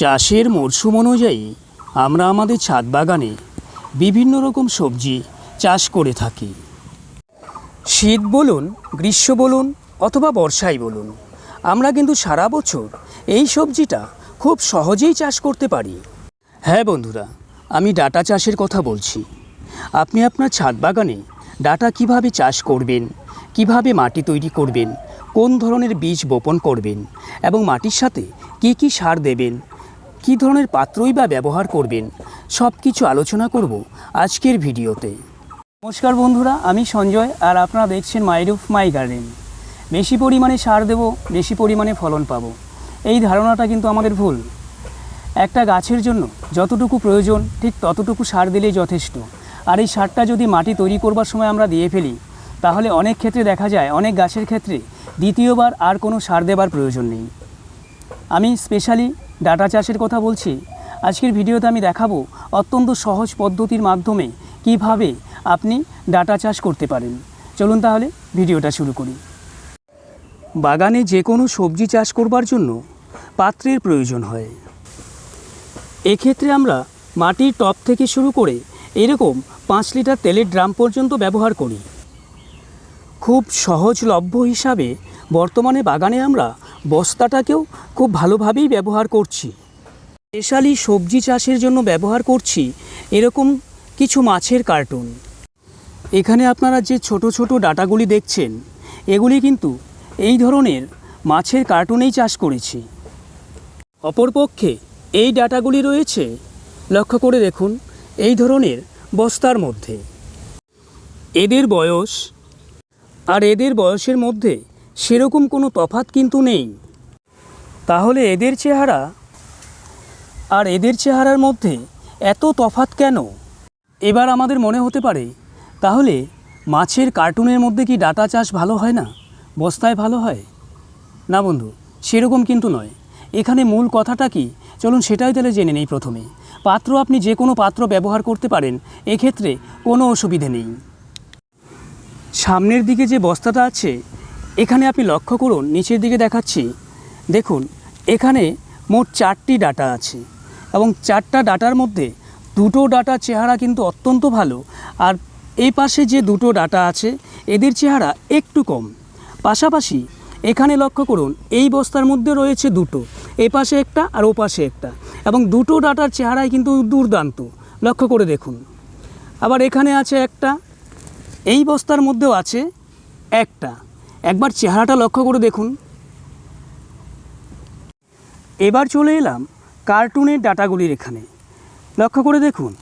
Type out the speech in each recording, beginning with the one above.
চাষের মরশুম অনুযায়ী আমরা আমাদের ছাদ বাগানে বিভিন্ন রকম সবজি চাষ করে থাকি। শীত বলুন, গ্রীষ্ম বলুন, অথবা বর্ষাই বলুন, আমরা কিন্তু সারা বছর এই সবজিটা খুব সহজেই চাষ করতে পারি। হ্যাঁ বন্ধুরা, আমি ডাটা চাষের কথা বলছি। আপনি আপনার ছাদ বাগানে ডাটা কীভাবে চাষ করবেন, কীভাবে মাটি তৈরি করবেন, কোন ধরনের বীজ বপন করবেন, এবং মাটির সাথে কি কি সার দেবেন কী ধরনের পাত্রই বা ব্যবহার করবেন? সব কিছু আলোচনা করব আজকের ভিডিওতে। নমস্কার বন্ধুরা, আমি সঞ্জয় আর আপনারা দেখছেন মাইরুফ মাই গার্ডেন বেশি পরিমাণে সার দেব, বেশি পরিমাণে ফলন পাবো। এই ধারণাটা কিন্তু আমাদের ভুল। একটা গাছের জন্য যতটুকু প্রয়োজন, ঠিক ততটুকু সার দিলেই যথেষ্ট। আর এই সারটা যদি মাটি তৈরি করবার সময় আমরা দিয়ে ফেলি, তাহলে অনেক ক্ষেত্রে দেখা যায়, অনেক গাছের ক্ষেত্রে দ্বিতীয়বার আর কোনো সার দেবার প্রয়োজন নেই। আমি স্পেশালি ডাটা চাষের কথা বলছি, আজকের ভিডিওতে আমি দেখাবো অত্যন্ত সহজ পদ্ধতির মাধ্যমে কীভাবে আপনি ডাটা চাষ করতে পারেন। চলুন তাহলে ভিডিওটা শুরু করি। বাগানে যে কোনো সবজি চাষ করবার জন্য পাত্রের প্রয়োজন হয়। এক্ষেত্রে আমরা মাটির টপ থেকে শুরু করে এরকম পাঁচ লিটার তেলের ড্রাম পর্যন্ত ব্যবহার করি। খুব সহজলভ্য হিসাবে বর্তমানে বাগানে আমরা বস্তাটাকেও খুব ভালোভাবেই ব্যবহার করছি। স্পেশালি সবজি চাষের জন্য ব্যবহার করছি এরকম কিছু মাছের কার্টুন। এখানে আপনারা যে ছোট ছোট ডাটাগুলি দেখছেন, এগুলি কিন্তু এই ধরনের মাছের কার্টুনেই চাষ করেছি। অপরপক্ষে এই ডাটাগুলি রয়েছে, লক্ষ্য করে দেখুন, এই ধরনের বস্তার মধ্যে। এদের বয়স, আর এদের বয়সের মধ্যে সেরকম কোনো তফাত কিন্তু নেই। তাহলে এদের চেহারা? আর এদের চেহারার মধ্যে এত তফাত কেন? এবার আমাদের মনে হতে পারে, তাহলে মাছের কার্টুনের মধ্যে কি ডাটা চাষ ভালো হয় না? বস্তায় ভালো হয়? না বন্ধু, সেরকম কিন্তু নয়। এখানে মূল কথাটা কি? চলুন সেটাই তাহলে জেনে নেই প্রথমে। পাত্র আপনি যে কোনো পাত্র ব্যবহার করতে পারেন, এক্ষেত্রে কোনো অসুবিধে নেই। সামনের দিকে যে বস্তাটা আছে এখানে আপনি লক্ষ্য করুন, নিচের দিকে দেখাচ্ছি। দেখুন, এখানে মোট চারটি ডাটা আছে এবং চারটা ডাটার মধ্যে দুটো ডাটার চেহারা কিন্তু অত্যন্ত ভালো। আর এই পাশে যে দুটো ডাটা আছে, এদের চেহারা একটু কম। পাশাপাশি এখানে লক্ষ্য করুন, এই বস্তার মধ্যে রয়েছে দুটো, এ পাশে একটা আর ও পাশে একটা। এবং দুটো ডাটার চেহারাই কিন্তু দুর্দান্ত। লক্ষ্য করে দেখুন। আবার এখানে আছে একটা, এই বস্তার মধ্যেও আছে একটা। একবার চেহারাটা লক্ষ্য করে দেখুন। এবার চলে এলাম কার্টুনের ডাটাগুলির এখানে। লক্ষ্য করে দেখুন,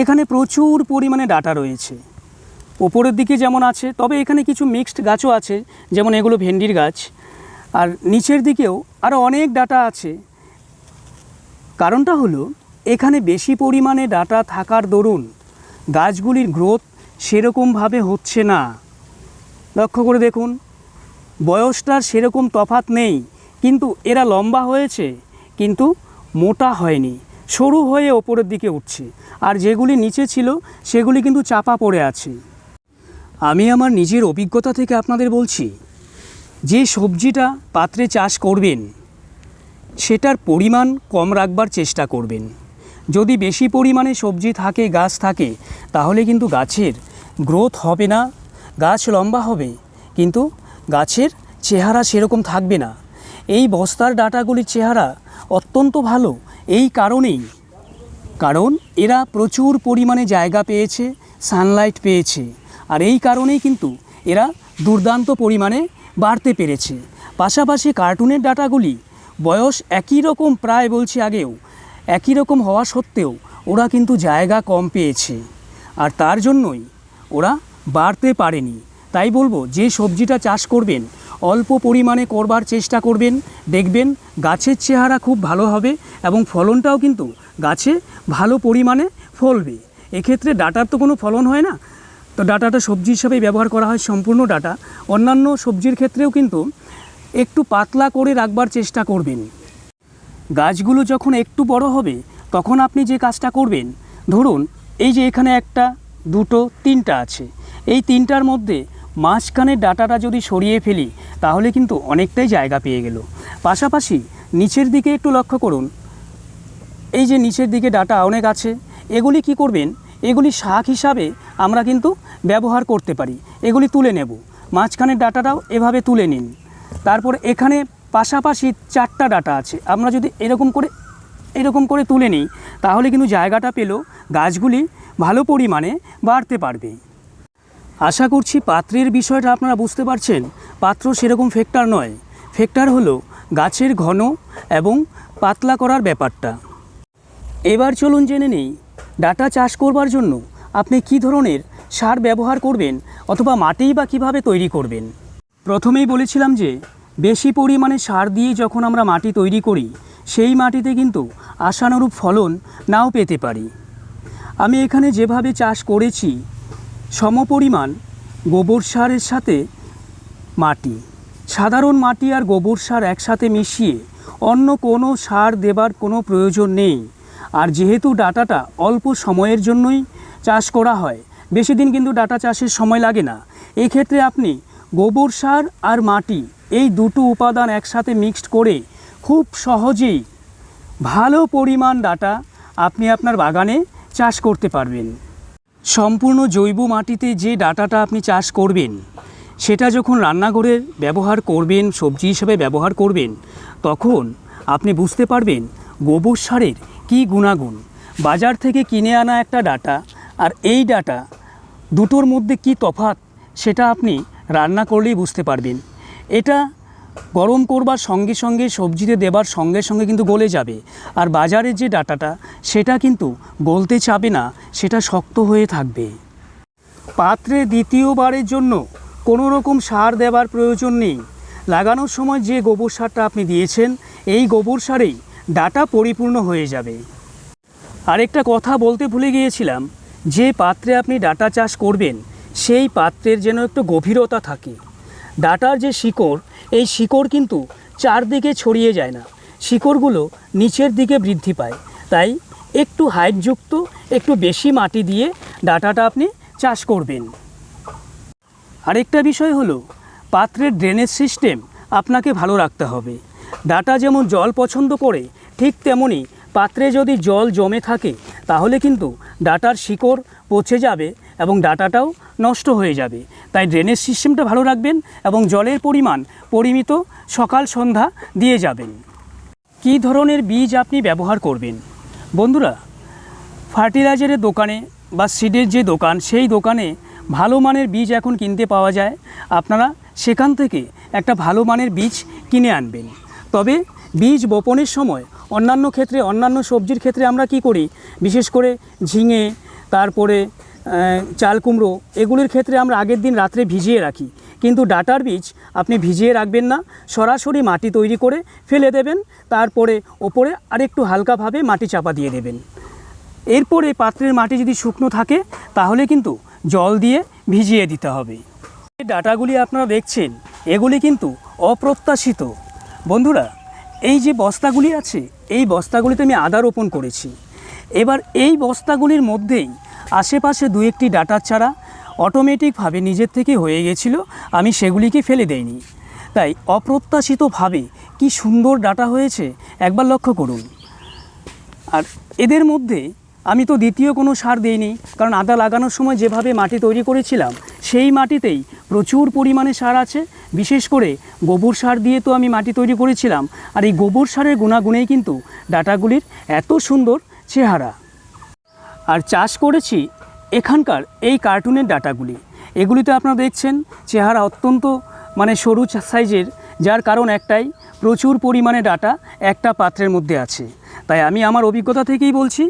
এখানে প্রচুর পরিমাণে ডাটা রয়েছে। ওপরের দিকে যেমন আছে, তবে এখানে কিছু মিক্সড গাছও আছে, যেমন এগুলো ভেন্ডির গাছ। আর নিচের দিকেও আরও অনেক ডাটা আছে। কারণটা হলো, এখানে বেশি পরিমাণে ডাটা থাকার দরুন গাছগুলির গ্রোথ সেরকমভাবে হচ্ছে না। লক্ষ্য করে দেখুন বয়সটার সেরকম তফাত নেই। কিন্তু এরা লম্বা হয়েছে, কিন্তু মোটা হয়নি। সরু হয়ে ওপরের দিকে উঠছে। আর যেগুলি নিচে ছিল, সেগুলি কিন্তু চাপা পড়ে আছে। আমি আমার নিজের অভিজ্ঞতা থেকে আপনাদের বলছি, যে সবজিটা পাত্রে চাষ করবেন, সেটার পরিমাণ কম রাখবার চেষ্টা করবেন। যদি বেশি পরিমাণে সবজি থাকে, গাছ থাকে, তাহলে কিন্তু গাছের গ্রোথ হবে না। গাছ লম্বা হবে, কিন্তু গাছের চেহারা সেরকম থাকবে না। এই বস্তার ডাটাগুলির চেহারা অত্যন্ত ভালো। এই কারণেই, কারণ এরা প্রচুর পরিমাণে জায়গা পেয়েছে সানলাইট পেয়েছে। আর এই কারণেই কিন্তু এরা দুর্দান্ত পরিমাণে বাড়তে পেরেছে। পাশাপাশি কার্টুনের ডাটাগুলি বয়স একই রকম প্রায় বলছি আগেও, একই রকম হওয়া সত্ত্বেও ওরা কিন্তু জায়গা কম পেয়েছে। আর তার জন্যই ওরা বাড়তে পারেনি। তাই বলব, যে সবজিটা চাষ করবেন, অল্প পরিমাণে করবার চেষ্টা করবেন, দেখবেন গাছের চেহারা খুব ভালো হবে এবং ফলনটাও কিন্তু গাছে ভালো পরিমাণে ফলবে। এক্ষেত্রে ডাটার তো কোনো ফলন হয় না। তো ডাটাটা সবজি হিসাবে ব্যবহার করা হয় সম্পূর্ণ ডাটা। অন্যান্য সবজির ক্ষেত্রেও কিন্তু একটু পাতলা করে রাখবার চেষ্টা করবেন। গাছগুলো যখন একটু বড় হবে, তখন আপনি যে কাজটা করবেন, ধরুন এই যে এখানে একটা, দুটো, তিনটা আছে। এই তিনটার মধ্যে মাঝখানের ডাটাটা যদি সরিয়ে ফেলি, তাহলে কিন্তু অনেকটাই জায়গা পেয়ে গেল। পাশাপাশি নিচের দিকে একটু লক্ষ্য করুন। এই যে নিচের দিকে ডাটা অনেক আছে, এগুলি কি করবেন? এগুলি শাক হিসাবে আমরা কিন্তু ব্যবহার করতে পারি। এগুলি তুলে নেব। মাঝখানের ডাটাটাও এভাবে তুলে নিন। তারপর এখানে পাশাপাশি চারটা ডাটা আছে। আমরা যদি এরকম করে এরকম করে তুলে নিই, তাহলে কিন্তু জায়গাটা পেলেও গাছগুলি ভালো পরিমাণে বাড়তে পারবে। আশা করছি পাত্রের বিষয়টা আপনারা বুঝতে পারছেন। পাত্র সেরকম ফেক্টর নয়। ফেক্টর হলো গাছের ঘন এবং পাতলা করার ব্যাপারটা। এবার চলুন জেনে নেই, ডাটা চাষ করবার জন্য আপনি কী ধরনের সার ব্যবহার করবেন অথবা মাটিই বা কীভাবে তৈরি করবেন? প্রথমেই বলেছিলাম যে, বেশি পরিমাণে সার দিয়ে যখন আমরা মাটি তৈরি করি, সেই মাটিতে কিন্তু আশানুরূপ ফলন নাও পেতে পারি। আমি এখানে যেভাবে চাষ করেছি সমপরিমাণ গোবর সারের সাথে মাটি। সাধারণ মাটি আর গোবর সার একসাথে মিশিয়ে অন্য কোনো সার দেবার কোনো প্রয়োজন নেই। আর যেহেতু ডাটাটা অল্প সময়ের জন্যই চাষ করা হয়, বেশি দিন কিন্তু ডাটা চাষের সময় লাগে না। এই ক্ষেত্রে আপনি গোবর সার আর মাটি এই দুটো উপাদান একসাথে মিক্সড করে খুব সহজেই ভালো পরিমাণ ডাটা আপনি আপনার বাগানে চাষ করতে পারবেন। সম্পূর্ণ জৈব মাটিতে যে ডাটাটা আপনি চাষ করবেন, সেটা যখন রান্নাঘরের ব্যবহার করবেন, সবজি হিসেবে ব্যবহার করবেন, তখন আপনি বুঝতে পারবেন গোবর সারের কী গুণাগুণ। বাজার থেকে কিনে আনা একটা ডাটা আর এই ডাটা দুটোর মধ্যে কি তফাৎ, সেটা আপনি রান্না করলেই বুঝতে পারবেন। এটা গরম করবার সঙ্গে সঙ্গে সবজিতে দেবার সঙ্গে সঙ্গে কিন্তু গলে যাবে। আর বাজারের যে ডাটাটা, সেটা কিন্তু গলতে চাবে না, সেটা শক্ত হয়ে থাকবে। পাত্রে দ্বিতীয়বারের জন্য কোনো রকম সার দেবার প্রয়োজন নেই। লাগানোর সময় যে গোবর সারটা আপনি দিয়েছেন, এই গোবর সারেই ডাটা পরিপূর্ণ হয়ে যাবে। আরেকটা কথা বলতে ভুলে গিয়েছিলাম, যে পাত্রে আপনি ডাটা চাষ করবেন, সেই পাত্রের যেন একটু গভীরতা থাকে। ডাটার যে শিকড়, এই শিকড় কিন্তু চারদিকে ছড়িয়ে যায় না। শিকড়গুলো নিচের দিকে বৃদ্ধি পায়। তাই একটু হাইটযুক্ত, একটু বেশি মাটি দিয়ে ডাটাটা আপনি চাষ করবেন। আরেকটা বিষয় হলো, পাত্রের ড্রেনেজ সিস্টেম আপনাকে ভালো রাখতে হবে। ডাটা যেমন জল পছন্দ করে, ঠিক তেমনই পাত্রে যদি জল জমে থাকে, তাহলে কিন্তু ডাটার শিকড় পচে যাবে এবং ডাটাটাও নষ্ট হয়ে যাবে। তাই ড্রেনেজ সিস্টেমটা ভালো রাখবেন এবং জলের পরিমাণ পরিমিত সকাল সন্ধ্যা দিয়ে যাবেন। কী ধরনের বীজ আপনি ব্যবহার করবেন? বন্ধুরা, ফার্টিলাইজারের দোকানে বা সিডের যে দোকান, সেই দোকানে ভালো মানের বীজ এখন কিনতে পাওয়া যায়। আপনারা সেখান থেকে একটা ভালো মানের বীজ কিনে আনবেন। তবে বীজ বপনের সময় অন্যান্য ক্ষেত্রে, অন্যান্য সবজির ক্ষেত্রে আমরা কি করি? বিশেষ করে ঝিঙে, তারপরে চাল কুমড়ো, এগুলির ক্ষেত্রে আমরা আগের দিন রাত্রে ভিজিয়ে রাখি। কিন্তু ডাটার বীজ আপনি ভিজিয়ে রাখবেন না, সরাসরি মাটি তৈরি করে ফেলে দেবেন, তারপরে ওপরে আরেকটু হালকাভাবে মাটি চাপা দিয়ে দেবেন। এরপরে পাত্রের মাটি যদি শুকনো থাকে, তাহলে কিন্তু জল দিয়ে ভিজিয়ে দিতে হবে। যে ডাটাগুলি আপনারা দেখছেন, এগুলি কিন্তু অপ্রত্যাশিত। বন্ধুরা, এই যে বস্তাগুলি আছে, এই বস্তাগুলিতে আমি আদা রোপণ করেছি। এবার এই বস্তাগুলির মধ্যেই আশেপাশে দু একটি ডাটার চারা অটোমেটিকভাবে নিজের থেকে হয়ে গেছিল, আমি সেগুলিকে ফেলে দেইনি। তাই অপ্রত্যাশিতভাবে কি সুন্দর ডাটা হয়েছে একবার লক্ষ্য করুন। আর এদের মধ্যে আমি তো দ্বিতীয় কোনো সার দেইনি, কারণ আদা লাগানোর সময় যেভাবে মাটি তৈরি করেছিলাম, সেই মাটিতেই প্রচুর পরিমাণে সার আছে। বিশেষ করে গোবর সার দিয়ে তো আমি মাটি তৈরি করেছিলাম, আর এই গোবর সারের গুণাগুণেই কিন্তু ডাটাগুলির এত সুন্দর চেহারা। আর চাষ করেছি এখানকার এই কার্টুনের ডাটাগুলি। এগুলিতে আপনারা দেখছেন চেহারা অত্যন্ত মানে সরু সাইজের, যার কারণ একটাই, প্রচুর পরিমাণে ডাটা একটা পাত্রের মধ্যে আছে। তাই আমি আমার অভিজ্ঞতা থেকেই বলছি,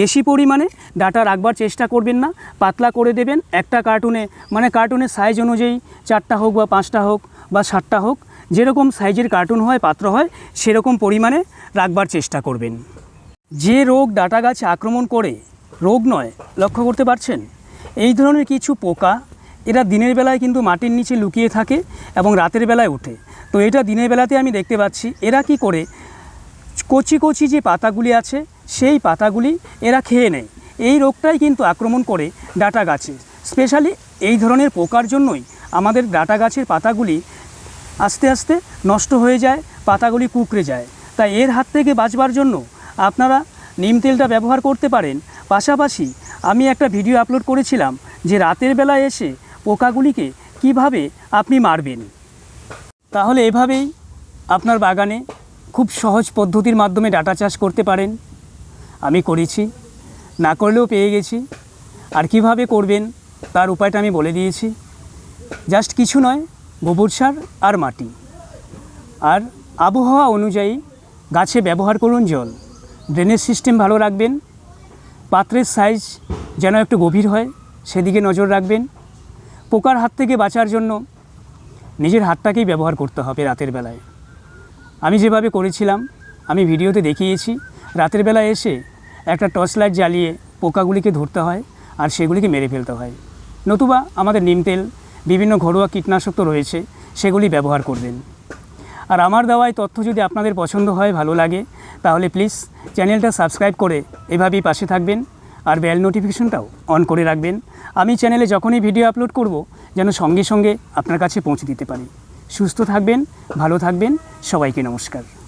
বেশি পরিমাণে ডাটা রাখবার চেষ্টা করবেন না, পাতলা করে দেবেন, একটা কার্টুনে মানে কার্টুনের সাইজ অনুযায়ী চারটা হোক বা পাঁচটা হোক বা সাতটা হোক, যেরকম সাইজের কার্টুন হয়, পাত্র হয়, সেরকম পরিমাণে রাখবার চেষ্টা করবেন। যে রোগ ডাটা গাছে আক্রমণ করে রোগ নয়, লক্ষ্য করতে পারছেন? এই ধরনের কিছু পোকা এরা দিনের বেলায় কিন্তু মাটির নিচে লুকিয়ে থাকে এবং রাতের বেলায় ওঠে। তো এটা দিনের বেলাতে আমি দেখতে পাচ্ছি, এরা কি করে? কচি কচি যে পাতাগুলি আছে, সেই পাতাগুলি এরা খেয়ে নেয়। এই রোগটাই কিন্তু আক্রমণ করে ডাটা গাছে। স্পেশালি এই ধরনের পোকার জন্যই আমাদের ডাটা গাছের পাতাগুলি আস্তে আস্তে নষ্ট হয়ে যায়, পাতাগুলি কুকড়ে যায়। তাই এর হাত থেকে বাঁচবার জন্য আপনারা নিম তেলটা ব্যবহার করতে পারেন পাশাপাশি আমি একটা ভিডিও আপলোড করেছিলাম যে রাতের বেলায় এসে পোকাগুলিকে কীভাবে আপনি মারবেন। তাহলে এভাবেই আপনার বাগানে খুব সহজ পদ্ধতির মাধ্যমে ডাটা চাষ করতে পারেন। আমি করেছি, না করলেও পেয়ে গেছি। আর কীভাবে করবেন তার উপায়টা আমি বলে দিয়েছি। জাস্ট কিছু নয়, গোবর সার আর মাটি। আর আবহাওয়া অনুযায়ী গাছে ব্যবহার করুন জল। ড্রেনেজ সিস্টেম ভালো রাখবেন। পাত্রের সাইজ যেন একটু গভীর হয়, সেদিকে নজর রাখবেন। পোকার হাত থেকে বাঁচার জন্য নিজের হাতটাকেই ব্যবহার করতে হবে রাতের বেলায়। আমি যেভাবে করেছিলাম, আমি ভিডিওতে দেখিয়েছি, রাতের বেলায় এসে একটা টর্চ লাইট জ্বালিয়ে পোকাগুলিকে ধরতে হয় আর সেগুলিকে মেরে ফেলতে হয়। নতুবা আমাদের নিম তেল, বিভিন্ন ঘরোয়া কীটনাশক তো রয়েছে, সেগুলি ব্যবহার করবেন। আর আমার দেওয়ায় তথ্য যদি আপনাদের পছন্দ হয়, ভালো লাগে, তাহলে প্লিজ চ্যানেলটা সাবস্ক্রাইব করে এভাবেই পাশে থাকবেন আর বেল নোটিফিকেশনটাও অন করে রাখবেন। আমি চ্যানেলে যখনই ভিডিও আপলোড করব, যেন সঙ্গে সঙ্গে আপনার কাছে পৌঁছে দিতে পারি। সুস্থ থাকবেন, ভালো থাকবেন, সবাইকে নমস্কার।